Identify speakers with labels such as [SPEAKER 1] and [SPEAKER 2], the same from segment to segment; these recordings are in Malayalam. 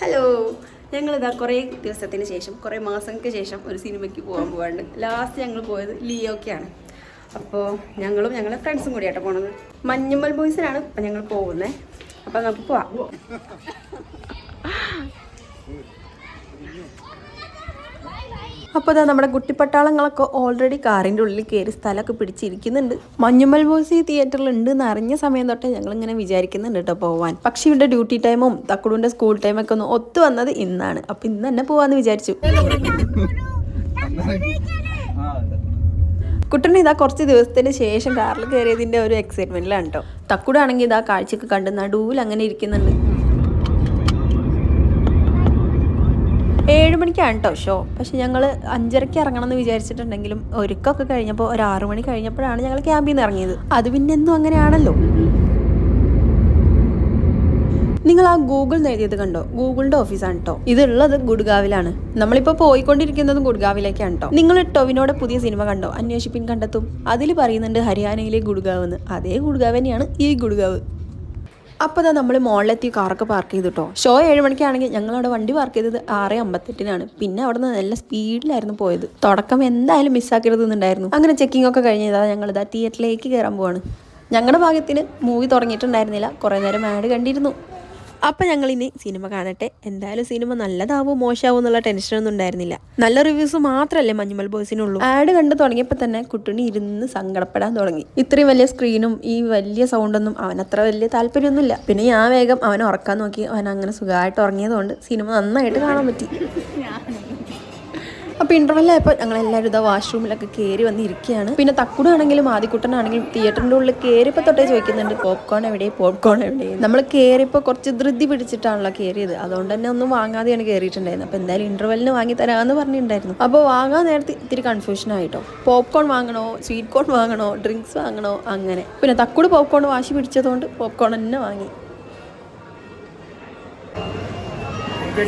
[SPEAKER 1] ഹലോ ഞങ്ങളിതാ കുറേ ദിവസത്തിന് ശേഷം കുറേ മാസങ്ങൾക്ക് ശേഷം ഒരു സിനിമയ്ക്ക് പോകാൻ പോകാണ്ട് ലാസ്റ്റ് ഞങ്ങൾ പോയത് ലിയോക്കാണ്. അപ്പോൾ ഞങ്ങളും ഞങ്ങളുടെ ഫ്രണ്ട്സും കൂടിയാട്ടോ പോണത്. മഞ്ഞുമ്മൽ ബോയ്സിനാണ് ഇപ്പം ഞങ്ങൾ പോകുന്നത് അപ്പോൾ നമുക്ക് പോവാം. അപ്പോൾ അതാ നമ്മുടെ കുട്ടിപ്പട്ടാളങ്ങളൊക്കെ ഓൾറെഡി കാറിന്റെ ഉള്ളിൽ കയറി സ്ഥലമൊക്കെ പിടിച്ചിരിക്കുന്നുണ്ട്. മഞ്ഞുമൽ ബോയ്സ് ഈ തിയേറ്ററിൽ ഉണ്ട് എന്ന് അറിഞ്ഞ സമയം തൊട്ടേ ഞങ്ങളിങ്ങനെ വിചാരിക്കുന്നുണ്ട് കേട്ടോ പോവാൻ. പക്ഷേ ഇവിടെ ഡ്യൂട്ടി ടൈമും തക്കുടുവിന്റെ സ്കൂൾ ടൈമൊക്കെ ഒന്ന് ഒത്തു വന്നത് ഇന്നാണ്. അപ്പം ഇന്ന് തന്നെ പോവാന്ന് വിചാരിച്ചു. കുട്ടനെ ഇതാ കുറച്ച് ദിവസത്തിന് ശേഷം കാറിൽ കയറിയതിന്റെ ഒരു എക്സൈറ്റ്മെന്റിലാണ് കേട്ടോ തക്കുടാണെങ്കിൽ ഇതാ കാഴ്ചയൊക്കെ കണ്ട് നടുവിൽ അങ്ങനെ ഇരിക്കുന്നുണ്ട് ഏഴ് മണിക്കാണ് കേട്ടോ ഷോ പക്ഷെ ഞങ്ങൾ അഞ്ചരയ്ക്ക് ഇറങ്ങണം എന്ന് വിചാരിച്ചിട്ടുണ്ടെങ്കിലും ഒരുക്കമൊക്കെ കഴിഞ്ഞപ്പോൾ ഒരു ആറു മണി കഴിഞ്ഞപ്പോഴാണ് ഞങ്ങൾ ക്യാമ്പിൽ നിന്ന് ഇറങ്ങിയത്. അത് പിന്നെ എന്നും അങ്ങനെയാണല്ലോ. നിങ്ങൾ ആ ഗൂഗിൾ നേടിയത് കണ്ടോ? ഗൂഗിളിന്റെ ഓഫീസാണ് കേട്ടോ ഇതുള്ളത് ഗുഡ്ഗാവിലാണ്. നമ്മളിപ്പോൾ പോയിക്കൊണ്ടിരിക്കുന്നതും ഗുഡ്ഗാവിലേക്കാണ് കേട്ടോ നിങ്ങൾ ടൊവിനോടെ പുതിയ സിനിമ കണ്ടോ? അന്വേഷിപ്പിൻ കണ്ടെത്തും. അതിൽ പറയുന്നുണ്ട് ഹരിയാനയിലെ ഗുഡ്ഗാവ് എന്ന്. അതേ ഗുഡ്ഗാവ് തന്നെയാണ് ഈ ഗുഡ്ഗാവ്. അപ്പോൾ നമ്മൾ മോളിലെത്തി കാറൊക്കെ പാർക്ക് ചെയ്തിട്ടോ. ഷോ ഏഴ് മണിക്കാണെങ്കിൽ ഞങ്ങൾ അവിടെ വണ്ടി പാർക്ക് ചെയ്തത് ആറ് അമ്പത്തെട്ടിനാണ്. പിന്നെ അവിടെ നിന്ന് നല്ല സ്പീഡിലായിരുന്നു പോയത്. തുടക്കം എന്തായാലും മിസ്സാക്കരുതെന്നുണ്ടായിരുന്നു അങ്ങനെ ചെക്കിംഗ് ഒക്കെ ഞങ്ങൾ ഇതാ തിയേറ്ററിലേക്ക് കയറാൻ പോവാണ്. ഞങ്ങളുടെ ഭാഗത്തിന് മൂവി തുടങ്ങിയിട്ടുണ്ടായിരുന്നില്ല. കുറേ നേരം ആഡ് കണ്ടിരുന്നു. അപ്പം ഞങ്ങളിനി സിനിമ കാണട്ടെ. എന്തായാലും സിനിമ നല്ലതാവോ മോശമാവോ എന്നുള്ള ടെൻഷനൊന്നും ഉണ്ടായിരുന്നില്ല. നല്ല റിവ്യൂസ് മാത്രമല്ലേ മഞ്ഞുമൽ ബോയ്സിനുള്ളൂ. ആഡ് കണ്ട് തുടങ്ങിയപ്പോൾ തന്നെ കുട്ടുണി ഇരുന്ന് സങ്കടപ്പെടാൻ തുടങ്ങി. ഇത്രയും വലിയ സ്ക്രീനും ഈ വലിയ സൗണ്ടൊന്നും അവൻ അത്ര വലിയ താല്പര്യമൊന്നുമില്ല. പിന്നെ ഞാൻ വേഗം അവൻ ഉറക്കാൻ നോക്കി. അവൻ അങ്ങനെ സുഖമായിട്ട് ഉറങ്ങിയതുകൊണ്ട് സിനിമ നന്നായിട്ട് കാണാൻ പറ്റി. അപ്പോൾ ഞങ്ങൾ എല്ലാവരും ഇതാ വാഷ്റൂമിലൊക്കെ കയറി വന്നിരിക്കുകയാണ് പിന്നെ തക്കുടാണെങ്കിലും ആദ്യക്കുട്ടനാണെങ്കിലും തിയേറ്ററിന്റെ ഉള്ളിൽ കയറിയപ്പോൾ തൊട്ടേ ചോദിക്കുന്നുണ്ട് പോപ്കോൺ എവിടെ പോപ്കോൺ എവിടെ നമ്മൾ കയറിയപ്പോ കുറച്ച് ധൃതി പിടിച്ചിട്ടാണല്ലോ കയറിയത് അതുകൊണ്ട് തന്നെ ഒന്നും വാങ്ങാതെയാണ് കയറിയിട്ടുണ്ടായിരുന്നത് അപ്പോൾ എന്തായാലും ഇന്റർവെല്ലിന് വാങ്ങി തരാമെന്ന് പറഞ്ഞിട്ടുണ്ടായിരുന്നു. അപ്പോൾ വാങ്ങാൻ നേരത്തെ ഇത്തിരി കൺഫ്യൂഷൻ ആയിട്ടോ. പോപ്കോൺ വാങ്ങണോ? സ്വീറ്റ് കോൺ വാങ്ങണോ? ഡ്രിങ്ക്സ് വാങ്ങണോ? അങ്ങനെ. പിന്നെ തക്കുട് പോപ്കോൺ വാശി പിടിച്ചതുകൊണ്ട് പോപ്കോൺ തന്നെ വാങ്ങി.
[SPEAKER 2] U P I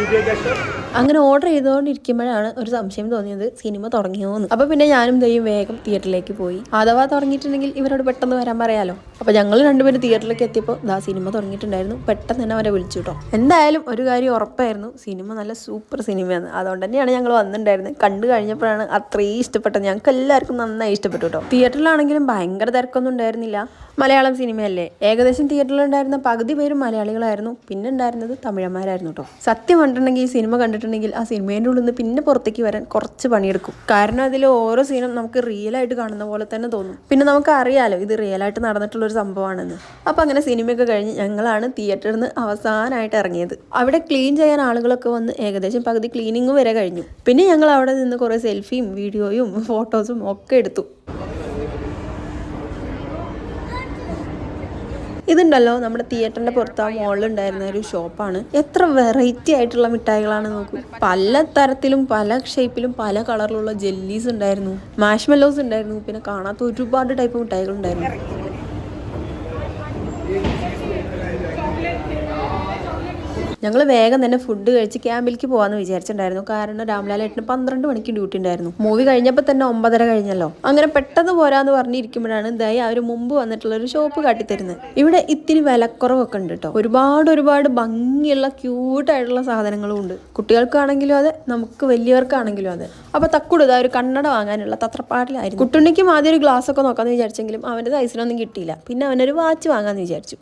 [SPEAKER 2] U P I
[SPEAKER 1] അങ്ങനെ ഓർഡർ ചെയ്തുകൊണ്ടിരിക്കുമ്പോഴാണ് ഒരു സംശയം തോന്നിയത് സിനിമ തുടങ്ങിയോന്ന്. അപ്പൊ പിന്നെ ഞാനും ദൈവം വേഗം തിയേറ്ററിലേക്ക് പോയി. അഥവാ തുടങ്ങിയിട്ടുണ്ടെങ്കിൽ ഇവരോട് പെട്ടെന്ന് വരാൻ പറയാലോ. അപ്പൊ ഞങ്ങൾ രണ്ടുപേരും തിയേറ്ററിലേക്ക് എത്തിയപ്പോൾ ദാ സിനിമ തുടങ്ങിയിട്ടുണ്ടായിരുന്നു. പെട്ടെന്ന് തന്നെ അവരെ വിളിച്ചു കേട്ടോ എന്തായാലും ഒരു കാര്യം ഉറപ്പായിരുന്നു. സിനിമ നല്ല സൂപ്പർ സിനിമയാണ് അതുകൊണ്ട് തന്നെയാണ് ഞങ്ങൾ വന്നിട്ടുണ്ടായിരുന്നത്. കണ്ടു കഴിഞ്ഞപ്പോഴാണ് അത്രയും ഇഷ്ടപ്പെട്ടത്. ഞങ്ങൾക്ക് എല്ലാവർക്കും നന്നായി ഇഷ്ടപ്പെട്ടു കേട്ടോ തിയേറ്ററിലാണെങ്കിലും ഭയങ്കര തിരക്കൊന്നും ഉണ്ടായിരുന്നില്ല. മലയാളം സിനിമയല്ലേ ഏകദേശം തിയേറ്ററിലുണ്ടായിരുന്ന പകുതി പേരും മലയാളികളായിരുന്നു. പിന്നെ ഉണ്ടായിരുന്നത് തമിഴന്മാരായിരുന്നു കേട്ടോ സത്യം കണ്ടിട്ടുണ്ടെങ്കിൽ ഈ സിനിമ കണ്ടിട്ടുണ്ടെങ്കിൽ ആ സിനിമേന്റെ ഉള്ളിൽ നിന്ന് പിന്നെ പുറത്തേക്ക് വരാൻ കുറച്ച് പണിയെടുക്കും. കാരണം അതിൽ ഓരോ സീനും നമുക്ക് റിയൽ ആയിട്ട് കാണുന്ന പോലെ തന്നെ തോന്നും. പിന്നെ നമുക്ക് അറിയാലോ ഇത് റിയൽ ആയിട്ട് നടന്നിട്ടുള്ള ഒരു സംഭവമാണെന്ന്. അപ്പോൾ അങ്ങനെ സിനിമയൊക്കെ കഴിഞ്ഞ് ഞങ്ങളാണ് തിയേറ്ററിൽ നിന്ന് അവസാനമായിട്ട് ഇറങ്ങിയത്. അവിടെ ക്ലീൻ ചെയ്യാൻ ആളുകളൊക്കെ വന്ന് ഏകദേശം പകുതി ക്ലീനിങ് വരെ കഴിഞ്ഞു. പിന്നെ ഞങ്ങൾ അവിടെ നിന്ന് കുറേ സെൽഫിയും വീഡിയോയും ഫോട്ടോസും ഒക്കെ എടുത്തു. ഇതുണ്ടല്ലോ നമ്മുടെ തിയേറ്ററിന്റെ പുറത്ത് ആ മോളിലുണ്ടായിരുന്ന ഒരു ഷോപ്പാണ് എത്ര വെറൈറ്റി ആയിട്ടുള്ള മിഠായികളാണ് നോക്കൂ. പല തരത്തിലും പല ഷേപ്പിലും പല കളറിലുള്ള ജെല്ലീസ് ഉണ്ടായിരുന്നു. മാഷ്മെല്ലോസ് ഉണ്ടായിരുന്നു. പിന്നെ കാണാത്ത ഒരുപാട് ടൈപ്പ് മിഠായികൾ ഉണ്ടായിരുന്നു ഞങ്ങൾ വേഗം തന്നെ ഫുഡ് കഴിച്ച് ക്യാമ്പിലേക്ക് പോകാമെന്ന് വിചാരിച്ചിട്ടുണ്ടായിരുന്നു. കാരണം രാംലാലേട്ടന് പന്ത്രണ്ട് മണിക്ക് ഡ്യൂട്ടി ഉണ്ടായിരുന്നു. മൂവി കഴിഞ്ഞപ്പോൾ തന്നെ ഒമ്പതര കഴിഞ്ഞല്ലോ. അങ്ങനെ പെട്ടെന്ന് പോരാന്ന് പറഞ്ഞിരിക്കുമ്പോഴാണ് ദയ അവർ മുമ്പ് വന്നിട്ടുള്ള ഒരു ഷോപ്പ് കാട്ടിത്തരുന്നത്. ഇവിടെ ഇത്തിരി വിലക്കുറവൊക്കെ ഉണ്ട് കേട്ടോ ഒരുപാട് ഒരുപാട് ഭംഗിയുള്ള ക്യൂട്ടായിട്ടുള്ള സാധനങ്ങളും ഉണ്ട്. കുട്ടികൾക്കാണെങ്കിലും അതെ നമുക്ക് വലിയവർക്കാണെങ്കിലും അതെ. അപ്പൊ തക്കുടുത ഒരു കണ്ണട വാങ്ങാനുള്ള തത്രപ്പാടിലായിരുന്നു. കുട്ടുണ്ണിക്കും ആദ്യം ഒരു ഗ്ലാസ് ഒക്കെ നോക്കാന്ന് വിചാരിച്ചെങ്കിലും അവന്റെ സൈസിനൊന്നും കിട്ടിയില്ല. പിന്നെ അവനൊരു വാച്ച് വാങ്ങാന്ന് വിചാരിച്ചു.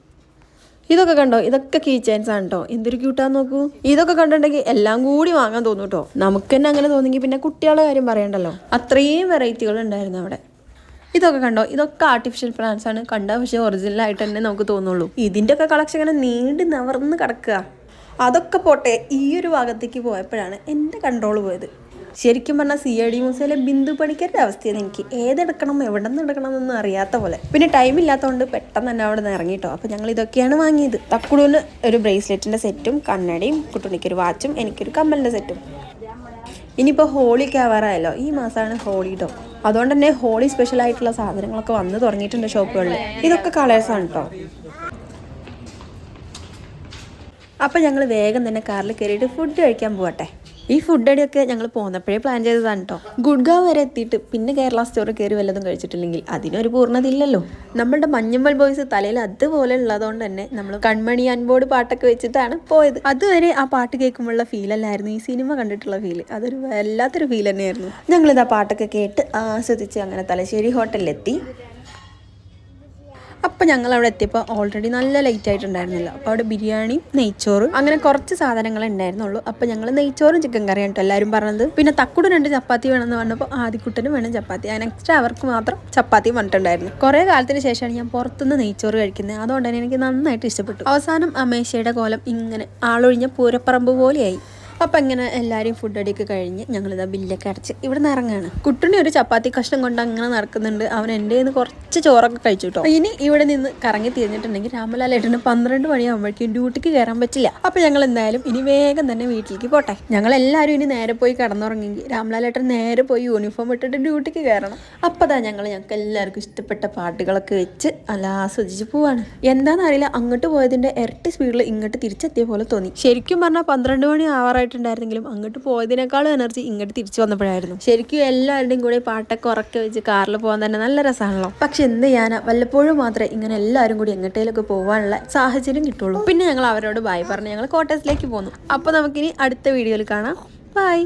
[SPEAKER 1] ഇതൊക്കെ കണ്ടോ? ഇതൊക്കെ കീ ചെയിൻസ് ആണ് കേട്ടോ എന്തൊരു ക്യൂട്ടാന്ന് നോക്കൂ. ഇതൊക്കെ കണ്ടിട്ടുണ്ടെങ്കിൽ എല്ലാം കൂടി വാങ്ങാൻ തോന്നും കേട്ടോ നമുക്ക് തന്നെ അങ്ങനെ തോന്നിയെങ്കിൽ പിന്നെ കുട്ടികളുടെ കാര്യം പറയണ്ടല്ലോ. അത്രയും വെറൈറ്റികൾ ഉണ്ടായിരുന്നു അവിടെ. ഇതൊക്കെ കണ്ടോ? ഇതൊക്കെ ആർട്ടിഫിഷ്യൽ പ്ലാന്റ്സ് ആണ്. കണ്ട പക്ഷേ ഒറിജിനൽ ആയിട്ട് തന്നെ നമുക്ക് തോന്നുള്ളൂ. ഇതിന്റെ ഒക്കെ കളക്ഷൻ ഇങ്ങനെ നീണ്ട് നവർന്ന് കിടക്കുക. അതൊക്കെ പോട്ടെ ഈ ഒരു ഭാഗത്തേക്ക് പോയപ്പോഴാണ് എന്റെ കൺട്രോൾ പോയത്. ശരിക്കും പറഞ്ഞാൽ സി ഐ ഡി മ്യൂസിയയിലെ ബിന്ദു പണിക്കരുടെ അവസ്ഥയാണ് എനിക്ക്. ഏതെടുക്കണം എവിടെ നിന്ന് എടുക്കണം എന്നൊന്നും അറിയാത്ത പോലെ. പിന്നെ ടൈം ഇല്ലാത്തതുകൊണ്ട് പെട്ടെന്ന് തന്നെ അവിടെ നിന്ന് ഇറങ്ങിട്ടോ. അപ്പോൾ ഞങ്ങൾ ഇതൊക്കെയാണ് വാങ്ങിയത്. തക്കുടൂന് ഒരു ബ്രേസ്ലെറ്റിന്റെ സെറ്റും കണ്ണടയും കുട്ടുണിക്കൊരു വാച്ചും എനിക്കൊരു കമ്മലിന്റെ സെറ്റും ഇനിയിപ്പോൾ ഹോളിയൊക്കെ ആവാറായല്ലോ ഈ മാസമാണ് ഹോളി കേട്ടോ അതുകൊണ്ട് തന്നെ ഹോളി സ്പെഷ്യൽ ആയിട്ടുള്ള സാധനങ്ങളൊക്കെ വന്ന് തുടങ്ങിയിട്ടുണ്ട് ഷോപ്പുകളിൽ. ഇതൊക്കെ കളേഴ്സാണ് കേട്ടോ അപ്പം ഞങ്ങൾ വേഗം തന്നെ കാറിൽ കയറിയിട്ട് ഫുഡ് കഴിക്കാൻ പോകട്ടെ ഈ ഫുഡ് അടിയൊക്കെ ഞങ്ങൾ പോന്നപ്പോഴേ പ്ലാൻ ചെയ്തതാണ് കേട്ടോ ഗുഡ്ഗാവ് വരെ എത്തിയിട്ട് പിന്നെ കേരള സ്റ്റോർ കയറി വല്ലതും കഴിച്ചിട്ടില്ലെങ്കിൽ അതിനൊരു പൂർണത ഇല്ലല്ലോ നമ്മളുടെ മഞ്ഞമ്മൽ ബോയ്സ് തലയിൽ അതുപോലെ ഉള്ളതുകൊണ്ട് തന്നെ നമ്മൾ കൺമണി അൻബോർഡ് പാട്ടൊക്കെ വെച്ചിട്ടാണ് പോയത്. അതുവരെ ആ പാട്ട് കേൾക്കുമ്പോഴുള്ള ഫീൽ അല്ലായിരുന്നു. ഈ സിനിമ കണ്ടിട്ടുള്ള ഫീൽ അതൊരു വല്ലാത്തൊരു ഫീൽ തന്നെയായിരുന്നു. ഞങ്ങളിത് ആ പാട്ടൊക്കെ കേട്ട് ആസ്വദിച്ച് അങ്ങനെ തലശ്ശേരി ഹോട്ടലിലെത്തി അപ്പം ഞങ്ങൾ അവിടെ എത്തിയപ്പോൾ ഓൾറെഡി നല്ല ലേറ്റ് ആയിട്ടുണ്ടായിരുന്നല്ലോ. അപ്പോൾ അവിടെ ബിരിയാണി നെയ്ച്ചോറ് അങ്ങനെ കുറച്ച് സാധനങ്ങളെ ഉണ്ടായിരുന്നുള്ളൂ. അപ്പോൾ ഞങ്ങൾ നെയ്ച്ചോറും ചിക്കൻ കറിയാണ് കേട്ടോ എല്ലാവരും പറഞ്ഞത്. പിന്നെ തക്കുടും രണ്ട് ചപ്പാത്തി വേണമെന്ന് പറഞ്ഞപ്പോൾ ആദ്യക്കുട്ടനും വേണം ചപ്പാത്തി. അതിന് എക്സ്ട്രാ അവർക്ക് മാത്രം ചപ്പാത്തി പറഞ്ഞിട്ടുണ്ടായിരുന്നു കുറേ കാലത്തിന് ശേഷമാണ് ഞാൻ പുറത്തുനിന്ന് നെയ്ച്ചോറ് കഴിക്കുന്നത്. അതുകൊണ്ട് തന്നെ എനിക്ക് നന്നായിട്ട് ഇഷ്ടപ്പെട്ടു. അവസാനം അമേശയുടെ കോലം ഇങ്ങനെ ആളൊഴിഞ്ഞ പൂരപ്പറമ്പ് പോലെയായി. അപ്പം ഇങ്ങനെ എല്ലാവരും ഫുഡ് അടിയൊക്കെ കഴിഞ്ഞ് ഞങ്ങളിതാ ബില്ലൊക്കെ അടച്ച് ഇവിടെ നിന്ന് ഇറങ്ങാണ്. കുട്ടണി ഒരു ചപ്പാത്തി കഷ്ണം കൊണ്ട് അങ്ങനെ നടക്കുന്നുണ്ട്. അവൻ എന്റെ നിന്ന് കുറച്ച് ചോറൊക്കെ കഴിച്ചു കേട്ടോ ഇനി ഇവിടെ നിന്ന് കറങ്ങി തിരിഞ്ഞിട്ടുണ്ടെങ്കിൽ രാമലാൽ ഏട്ടന് പന്ത്രണ്ട് മണിയാകുമ്പോഴേക്കും ഡ്യൂട്ടിക്ക് കയറാൻ പറ്റില്ല. അപ്പം ഞങ്ങൾ എന്തായാലും ഇനി വേഗം തന്നെ വീട്ടിലേക്ക് പോട്ടെ. ഞങ്ങൾ എല്ലാവരും ഇനി നേരെ പോയി കിടന്നുറങ്ങെങ്കിൽ രാമലാൽ ഏട്ടൻ നേരെ പോയി യൂണിഫോം ഇട്ടിട്ട് ഡ്യൂട്ടിക്ക് കയറണം അപ്പം അതാ ഞങ്ങൾ ഞങ്ങൾക്ക് എല്ലാവർക്കും ഇഷ്ടപ്പെട്ട പാട്ടുകളൊക്കെ വെച്ച് അല്ല ആസ്വദിച്ച് പോവാണ്. എന്താണെന്നറിയില്ല അങ്ങോട്ട് പോയതിന്റെ ഇരട്ടി സ്പീഡിൽ ഇങ്ങോട്ട് തിരിച്ചെത്തിയ പോലെ തോന്നി. ശരിക്കും പറഞ്ഞാൽ പന്ത്രണ്ട് മണി ആവാറായിട്ടുണ്ടായിരുന്നെങ്കിലും അങ്ങോട്ട് പോയതിനേക്കാളും എനർജി ഇങ്ങോട്ട് തിരിച്ചു വന്നപ്പോഴായിരുന്നു. ശരിക്കും എല്ലാവരുടെയും കൂടെ പാട്ടൊക്കെ ഉറക്കെ വെച്ച് കാറിൽ പോകാൻ തന്നെ നല്ല രസമാണല്ലോ. പക്ഷെ എന്ത് ചെയ്യാനാ വല്ലപ്പോഴും മാത്രമേ ഇങ്ങനെ എല്ലാവരും കൂടി എങ്ങോട്ടേലൊക്കെ പോകാനുള്ള സാഹചര്യം കിട്ടുള്ളൂ. പിന്നെ ഞങ്ങൾ അവരോട് ബായ് പറഞ്ഞ് ഞങ്ങൾ കോട്ടേഴ്സിലേക്ക് പോന്നു. അപ്പോൾ നമുക്കിനി അടുത്ത വീഡിയോയിൽ കാണാം. ബൈ